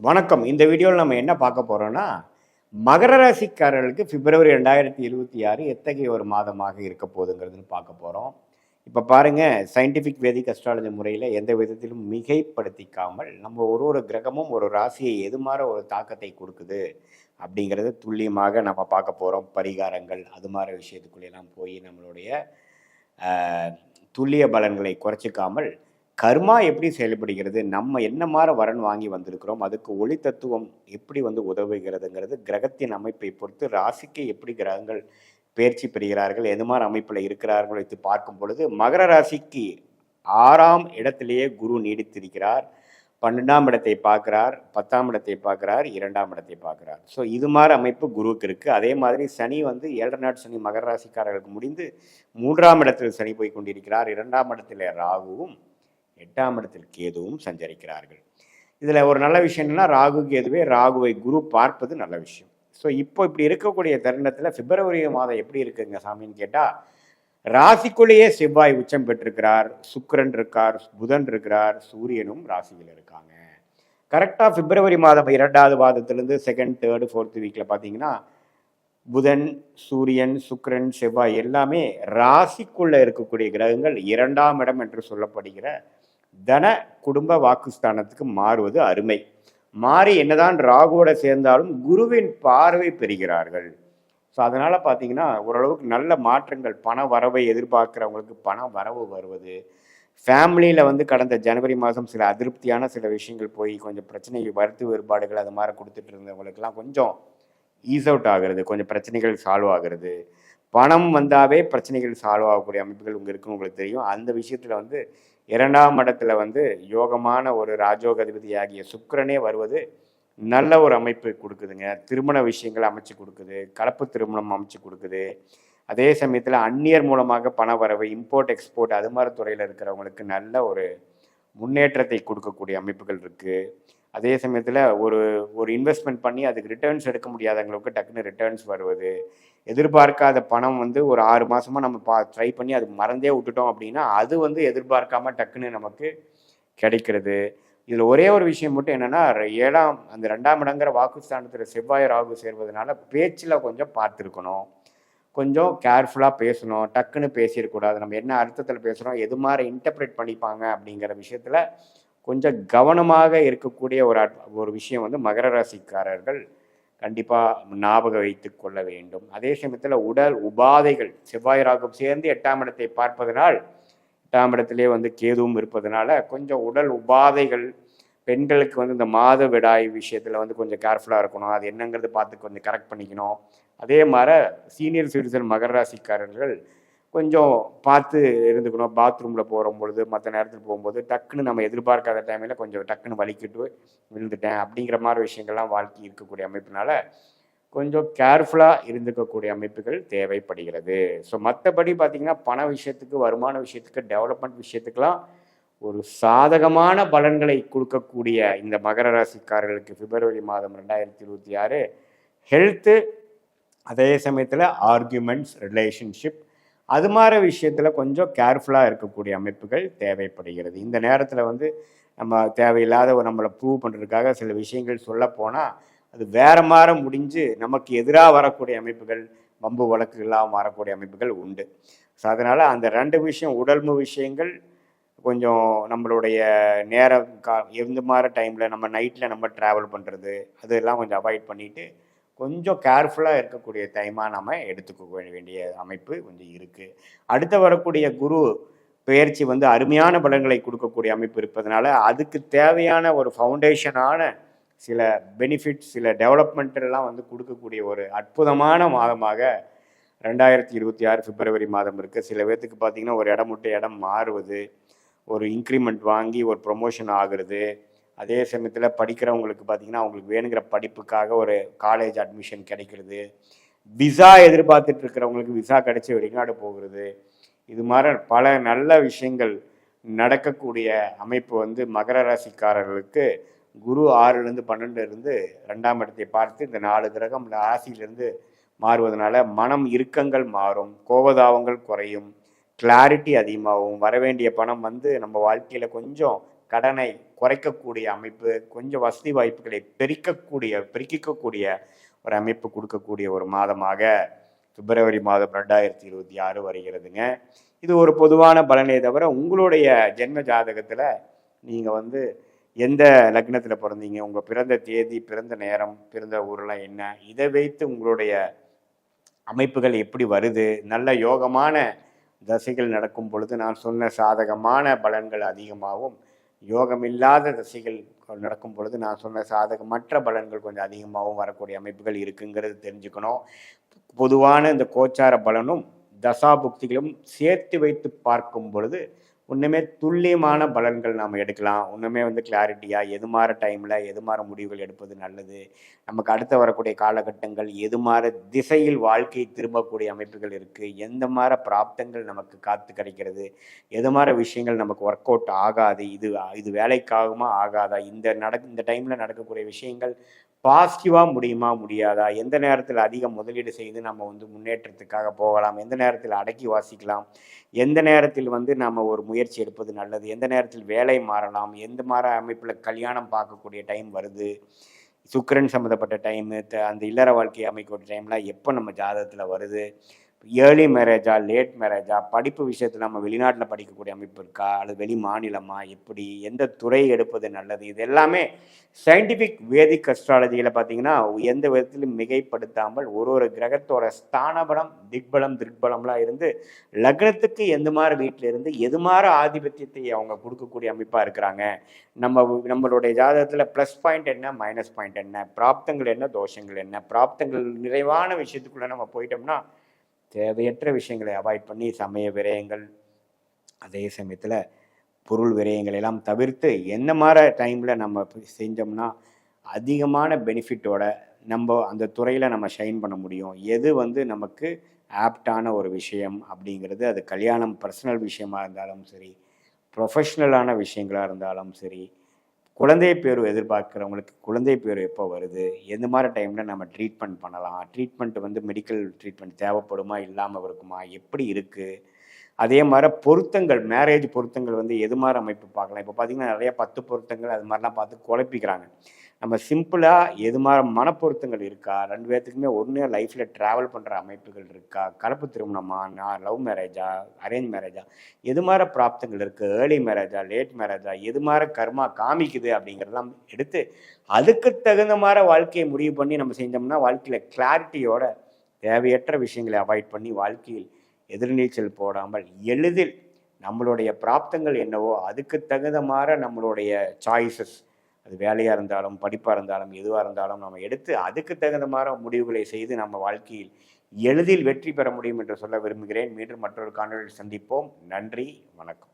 வணக்கம். இந்த வீடியோவில் நம்ம என்ன பார்க்க போகிறோம்னா மகர ராசிக்காரர்களுக்கு பிப்ரவரி ரெண்டாயிரத்தி இருபத்தி ஆறு எத்தகைய ஒரு மாதமாக இருக்க போகுதுங்கிறதுன்னு பார்க்க போகிறோம் இப்போ பாருங்கள் சயின்டிஃபிக் வேதிக் அஸ்ட்ராலஜி முறையில் எந்த விதத்திலும் மிகைப்படுத்திக்காமல் நம்ம ஒரு ஒரு கிரகமும் ஒரு ராசியை எது மாதிரி ஒரு தாக்கத்தை கொடுக்குது அப்படிங்கிறத துல்லியமாக நம்ம பார்க்க போகிறோம் பரிகாரங்கள் அது மாதிரி விஷயத்துக்குள்ளெல்லாம் போய் நம்மளுடைய துல்லிய பலன்களை குறைச்சிக்காமல் கர்மா எப்படி செயல்படுகிறது நம்ம என்ன மாதிரி வரன் வாங்கி வந்திருக்கிறோம் அதுக்கு ஒளி தத்துவம் எப்படி வந்து உதவுகிறதுங்கிறது கிரகத்தின் அமைப்பை பொறுத்து ராசிக்கு எப்படி கிரகங்கள் பயிற்சி பெறுகிறார்கள் எது மாதிரி அமைப்பில் இருக்கிறார்கள் வைத்து பார்க்கும் பொழுது மகர ராசிக்கு ஆறாம் இடத்திலேயே குரு நீடித்திருக்கிறார். பன்னெண்டாம் இடத்தை பார்க்கிறார் பத்தாம் இடத்தை பார்க்கிறார் இரண்டாம் இடத்தை பார்க்கிறார். ஸோ இது மாதிரி அமைப்பு குருவுக்கு இருக்குது அதே மாதிரி சனி வந்து ஏழரை நாட் சனி மகர ராசிக்காரர்களுக்கு முடிந்து மூன்றாம் இடத்தில் சனி போய் கொண்டிருக்கிறார். இரண்டாம் இடத்தில் ராகுவும் எட்டாம் இடத்தில் கேதுவும் சஞ்சரிக்கிறார்கள். இதில் ஒரு நல்ல விஷயம் என்னென்னா ராகு கேதுவே ராகுவை குரு பார்ப்பது நல்ல விஷயம். ஸோ இப்போ இப்படி இருக்கக்கூடிய தருணத்தில் பிப்ரவரி மாதம் எப்படி இருக்குங்க சாமின்னு கேட்டால் ராசிக்குள்ளேயே செவ்வாய் உச்சம் பெற்றிருக்கிறார் சுக்கரன் இருக்கார் புதன் இருக்கிறார் சூரியனும் ராசியில் இருக்காங்க. கரெக்டாக பிப்ரவரி மாதம் இரண்டாவது மாதத்துலேருந்து செகண்ட் தேர்டு ஃபோர்த்து வீக்கில் பார்த்தீங்கன்னா புதன் சூரியன் சுக்கரன் செவ்வாய் எல்லாமே ராசிக்குள்ளே இருக்கக்கூடிய கிரகங்கள் இரண்டாம் இடம் என்று சொல்லப்படுகிற தன குடும்ப வாக்குஸ்தானத்துக்கு மாறுவது அருமை. மாறி என்னதான் ராகுவோட சேர்ந்தாலும் குருவின் பார்வை பெறுகிறார்கள். ஸோ அதனால் பார்த்தீங்கன்னா ஓரளவுக்கு நல்ல மாற்றங்கள் பண வரவை எதிர்பார்க்குறவங்களுக்கு பண வரவு வருவது. ஃபேமிலியில் வந்து கடந்த ஜனவரி மாதம் சில அதிருப்தியான சில விஷயங்கள் போய் கொஞ்சம் பிரச்சனை வருத்து வேறுபாடுகள் அது மாதிரி கொடுத்துட்டு இருந்தவங்களுக்கெல்லாம் கொஞ்சம் ஈஸ் அவுட் ஆகிறது கொஞ்சம் பிரச்சனைகள் சால்வ் ஆகிறது. பணம் வந்தாவே பிரச்சனைகள் சால்வ் ஆகக்கூடிய அமைப்புகள் உங்கள் இருக்குன்னு உங்களுக்கு தெரியும். அந்த விஷயத்தில் வந்து இரண்டாம் இடத்துல வந்து யோகமான ஒரு ராஜோகதிபதி ஆகிய சுக்கரனே வருவது நல்ல ஒரு அமைப்பு கொடுக்குதுங்க. திருமண விஷயங்கள் அமைச்சு கொடுக்குது. கலப்பு திருமணம் அமைச்சு கொடுக்குது. அதே சமயத்தில் அந்நியர் மூலமாக பண வரவு இம்போர்ட் எக்ஸ்போர்ட் அது மாதிரி துறையில் இருக்கிறவங்களுக்கு நல்ல ஒரு முன்னேற்றத்தை கொடுக்கக்கூடிய அமைப்புகள் இருக்குது அதே சமயத்தில் ஒரு ஒரு இன்வெஸ்ட்மெண்ட் பண்ணி அதுக்கு ரிட்டர்ன்ஸ் எடுக்க முடியாதவங்களுக்கு டக்குன்னு ரிட்டர்ன்ஸ் வருவது. எதிர்பார்க்காத பணம் வந்து ஒரு ஆறு மாதமாக நம்ம பா ட்ரை பண்ணி அது மறந்தே விட்டுட்டோம் அப்படின்னா அது வந்து எதிர்பார்க்காம டக்குன்னு நமக்கு கிடைக்கிறது. இதில் ஒரே ஒரு விஷயம் மட்டும் என்னென்னா ஏழாம் அந்த ரெண்டாம் இடங்கிற வாக்குஸ்தானத்தில் செவ்வாய் ராகு சேர்வதனால பேச்சில் கொஞ்சம் பார்த்துருக்கணும். கொஞ்சம் கேர்ஃபுல்லாக பேசணும். டக்குன்னு பேசிடக்கூடாது. நம்ம என்ன அர்த்தத்தில் பேசுகிறோம் எது மாதிரி இன்டர்பிரேட் பண்ணிப்பாங்க அப்படிங்கிற விஷயத்தில் கொஞ்சம் கவனமாக இருக்கக்கூடிய ஒரு அட்- ஒரு விஷயம் வந்து மகர ராசிக்காரர்கள் கண்டிப்பாக ஞாபகம் வைத்து கொள்ள வேண்டும். அதே சமயத்தில் உடல் உபாதைகள் செவ்வாய் ராகும் சேர்ந்து எட்டாம் இடத்தை பார்ப்பதனால் எட்டாம் இடத்திலே வந்து கேதுவும் இருப்பதனால கொஞ்சம் உடல் உபாதைகள் பெண்களுக்கு வந்து இந்த மாத விடாய் விஷயத்தில் வந்து கொஞ்சம் கேர்ஃபுல்லாக இருக்கணும். அது என்னங்கிறது பார்த்து கொஞ்சம் கரெக்ட் பண்ணிக்கணும். அதே மாதிரி சீனியர் சிட்டிசன் மகர ராசிக்காரர்கள் கொஞ்சம் பார்த்து இருந்துக்கணும். பாத்ரூமில் போகிற பொழுது மற்ற நேரத்தில் போகும்போது டக்குன்னு நம்ம எதிர்பார்க்காத டைமில் கொஞ்சம் டக்குன்னு வலிக்கிட்டு விழுந்துட்டேன் அப்படிங்கிற மாதிரி விஷயங்கள்லாம் வாழ்க்கை இருக்கக்கூடிய அமைப்பினால கொஞ்சம் கேர்ஃபுல்லாக இருந்துக்கக்கூடிய அமைப்புகள் தேவைப்படுகிறது. ஸோ மற்றபடி பார்த்திங்கன்னா பண விஷயத்துக்கு வருமான விஷயத்துக்கு டெவலப்மெண்ட் விஷயத்துக்கெல்லாம் ஒரு சாதகமான பலன்களை கொடுக்கக்கூடிய இந்த மகர ராசிக்காரர்களுக்கு பிப்ரவரி மாதம் ரெண்டாயிரத்தி இருபத்தி ஆறு ஹெல்த்து அதே சமயத்தில் ஆர்கியூமெண்ட்ஸ் ரிலேஷன்ஷிப் அது மாதிரி விஷயத்தில் கொஞ்சம் கேர்ஃபுல்லாக இருக்கக்கூடிய அமைப்புகள் தேவைப்படுகிறது. இந்த நேரத்தில் வந்து நம்ம தேவையில்லாத நம்மளை ப்ரூவ் பண்ணுறதுக்காக சில விஷயங்கள் சொல்ல போனால் அது வேற மாதிரி முடிஞ்சு நமக்கு எதிராக வரக்கூடிய அமைப்புகள் வம்பு வழக்குகளாக மாறக்கூடிய அமைப்புகள் உண்டு. ஸோ அதனால் அந்த ரெண்டு விஷயம் உடல்மு விஷயங்கள் கொஞ்சம் நம்மளுடைய நேரம் கா எந்த மாதிரி டைமில் நம்ம நைட்டில் நம்ம ட்ராவல் பண்ணுறது அதெல்லாம் கொஞ்சம் அவாய்ட் பண்ணிவிட்டு கொஞ்சம் கேர்ஃபுல்லாக இருக்கக்கூடிய டைமாக நம்ம எடுத்துக்க வேண்டிய அமைப்பு கொஞ்சம் இருக்குது அடுத்து வரக்கூடிய குரு பயிற்சி வந்து அருமையான பலன்களை கொடுக்கக்கூடிய அமைப்பு இருப்பதனால அதுக்கு தேவையான ஒரு ஃபவுண்டேஷனான சில பெனிஃபிட் சில டெவலப்மெண்ட்டெல்லாம் வந்து கொடுக்கக்கூடிய ஒரு அற்புதமான மாதமாக ரெண்டாயிரத்தி இருபத்தி ஆறு பிப்ரவரி மாதம் இருக்குது சில பேர்த்துக்கு பார்த்தீங்கன்னா ஒரு இடம் விட்டு இடம் மாறுவது ஒரு இன்க்ரிமெண்ட் வாங்கி ஒரு ப்ரொமோஷன் ஆகுறது அதே சமயத்தில் படிக்கிறவங்களுக்கு பார்த்தீங்கன்னா அவங்களுக்கு வேணுங்கிற படிப்புக்காக ஒரு காலேஜ் அட்மிஷன் கிடைக்கிறது. விசா எதிர்பார்த்துட்டு இருக்கிறவங்களுக்கு விசா கிடைச்சி வெளிநாடு போகிறது. இது மாதிரி பல நல்ல விஷயங்கள் நடக்கக்கூடிய அமைப்பு வந்து மகர ராசிக்காரர்களுக்கு குரு ஆறுலேருந்து பன்னெண்டுலேருந்து ரெண்டாம் இடத்தை பார்த்து இந்த நாலு கிரகம் ராசியிலேருந்து மாறுவதனால மனம் இறுக்கங்கள் மாறும் கோபதாபங்கள் குறையும் கிளாரிட்டி அதிகமாகும். வரவேண்டிய பணம் வந்து நம்ம வாழ்க்கையில் கொஞ்சம் கடனை குறைக்கக்கூடிய அமைப்பு கொஞ்சம் வசதி வாய்ப்புகளை பெருக்கக்கூடிய பெருக்கிக்கக்கூடிய ஒரு அமைப்பு கொடுக்கக்கூடிய ஒரு மாதமாக பிப்ரவரி மாதம் ரெண்டாயிரத்தி இருபத்தி ஆறு வருகிறதுங்க. இது ஒரு பொதுவான பலனே தவிர உங்களுடைய ஜென்ம ஜாதகத்தில் நீங்கள் வந்து எந்த லக்னத்தில் பிறந்தீங்க உங்கள் பிறந்த தேதி பிறந்த நேரம் பிறந்த ஊரெலாம் என்ன இதை வைத்து உங்களுடைய அமைப்புகள் எப்படி வருது நல்ல யோகமான தசைகள் நடக்கும் பொழுது நான் சொன்ன சாதகமான பலன்கள் அதிகமாகவும் யோகமில்லாத தசைகள் நடக்கும் பொழுது நான் சொன்ன சாதக மற்ற பலன்கள் கொஞ்சம் அதிகமாகவும் வரக்கூடிய அமைப்புகள் இருக்குங்கிறது தெரிஞ்சுக்கணும். பொதுவான இந்த கோச்சார பலனும் தசாபுக்திகளும் சேர்த்து வைத்து பார்க்கும் பொழுது ஒன்றுமே துல்லியமான பலன்கள் நாம் எடுக்கலாம். ஒன்றுமே வந்து கிளாரிட்டியாக எது மாற டைமில் எது மாற முடிவுகள் எடுப்பது நல்லது. நமக்கு அடுத்து வரக்கூடிய காலகட்டங்கள் எது மாற திசையில் வாழ்க்கை திரும்பக்கூடிய அமைப்புகள் இருக்குது எந்த மாற பிராப்தங்கள் நமக்கு காத்து கிடைக்கிறது. எது மாற விஷயங்கள் நமக்கு ஒர்க் அவுட் ஆகாது. இது இது வேலைக்காகுமா ஆகாதா? இந்த நட இந்த டைமில் நடக்கக்கூடிய விஷயங்கள் பாசிட்டிவாக முடியுமா முடியாதா? எந்த நேரத்தில் அதிக முதலீடு செய்து நம்ம வந்து முன்னேற்றத்துக்காக போகலாம்? எந்த நேரத்தில் அடக்கி வாசிக்கலாம்? எந்த நேரத்தில் வந்து நம்ம ஒரு முயற்சி எடுப்பது நல்லது? எந்த நேரத்தில் வேலை மாறலாம்? எந்த மாதிரி அமைப்பில் கல்யாணம் பார்க்கக்கூடிய டைம் வருது? சுக்கிரன் சம்மந்தப்பட்ட டைமு அந்த இல்லற வாழ்க்கையை அமைக்கக்கூடிய டைம்லாம் எப்போ நம்ம ஜாதகத்தில் வருது? ஏர்லி மேரேஜா லேட் மேரேஜா படிப்பு விஷயத்தில் நம்ம வெளிநாட்டில் படிக்கக்கூடிய அமைப்பு இருக்கா? அல்லது வெளி மாநிலமா? எப்படி? எந்த துறை எடுப்பது நல்லது? இது எல்லாமே சயின்டிஃபிக் வேதிக் அஸ்ட்ராலஜியில் பார்த்தீங்கன்னா எந்த விதத்திலும் மிகைப்படுத்தாமல் ஒரு ஒரு கிரகத்தோட ஸ்தானபலம் திக்பலம் திக்பலம்லாம் இருந்து லக்னத்துக்கு எந்த மாதிரி வீட்டில் இருந்து எது மாதிரி ஆதிபத்தியத்தை அவங்க கொடுக்கக்கூடிய அமைப்பாக இருக்கிறாங்க? நம்ம நம்மளுடைய ஜாதகத்தில் ப்ளஸ் பாயிண்ட் என்ன மைனஸ் பாயிண்ட் என்ன? பிராப்தங்கள் என்ன தோஷங்கள் என்ன? பிராப்தங்கள் நிறைவான விஷயத்துக்குள்ளே நம்ம போயிட்டோம்னா தேவையற்ற விஷயங்களை அவாய்ட் பண்ணி சமய விரயங்கள் அதே சமயத்தில் பொருள் விரயங்கள் எல்லாம் தவிர்த்து என்ன மாதிரி டைமில் நம்ம செஞ்சோம்னா அதிகமான பெனிஃபிட்டோட நம்ம அந்த துறையில் நம்ம ஷைன் பண்ண முடியும். எது வந்து நமக்கு ஆப்டான ஒரு விஷயம் அப்படிங்கிறது அது கல்யாணம் பர்சனல் விஷயமாக இருந்தாலும் சரி ப்ரொஃபஷ்னலான விஷயங்களாக இருந்தாலும் சரி குழந்தை பேர் எதிர்பார்க்குறவங்களுக்கு குழந்தை பேர் எப்போ வருது? எந்த மாதிரி டைமில் நம்ம ட்ரீட்மெண்ட் பண்ணலாம்? ட்ரீட்மெண்ட் வந்து மெடிக்கல் ட்ரீட்மெண்ட் தேவைப்படுமா? இல்லாமல் இருக்குமா? எப்படி இருக்குது அதே மாதிரி பொருத்தங்கள் மேரேஜ் பொருத்தங்கள் வந்து எது மாதிரி அமைப்பு பார்க்கலாம்? இப்போ பார்த்தீங்கன்னா நிறையா பத்து பொருத்தங்கள் அது மாதிரிலாம் பார்த்து குழப்பிக்கிறாங்க. நம்ம சிம்பிளாக எது மாதிரி மனப்பொருத்தங்கள் இருக்கா? ரெண்டு பேர்த்துக்குமே ஒன்று லைஃப்பில் ட்ராவல் பண்ணுற அமைப்புகள் இருக்கா? கலப்பு திருமணமா? நான் லவ் மேரேஜா அரேஞ்ச் மேரேஜா எது மாதிரி பிராப்தங்கள் இருக்குது ஏர்லி மேரேஜா லேட் மேரேஜா எது மாதிரி கர்மா காமிக்குது அப்படிங்கிறதெல்லாம் எடுத்து அதுக்கு தகுந்த மாதிரி வாழ்க்கையை முடிவு பண்ணி நம்ம செஞ்சோம்னா வாழ்க்கையில் கிளாரிட்டியோட தேவையற்ற விஷயங்களை அவாய்ட் பண்ணி வாழ்க்கையில் எதிர்நீச்சல் போடாமல் எளிதில் நம்மளுடைய பிராப்தங்கள் என்னவோ அதுக்கு தகுந்த மாதிரி நம்மளுடைய சாய்ஸஸ் அது வேலையாக இருந்தாலும் படிப்பாக இருந்தாலும் எதுவாக இருந்தாலும் நம்ம எடுத்து அதுக்கு தகுந்த மாதிரி முடிவுகளை செய்து நம்ம வாழ்க்கையில் எளிதில் வெற்றி பெற முடியும் என்று சொல்ல விரும்புகிறேன். மீண்டும் மற்றொரு காணொலியில் சந்திப்போம். நன்றி. வணக்கம்.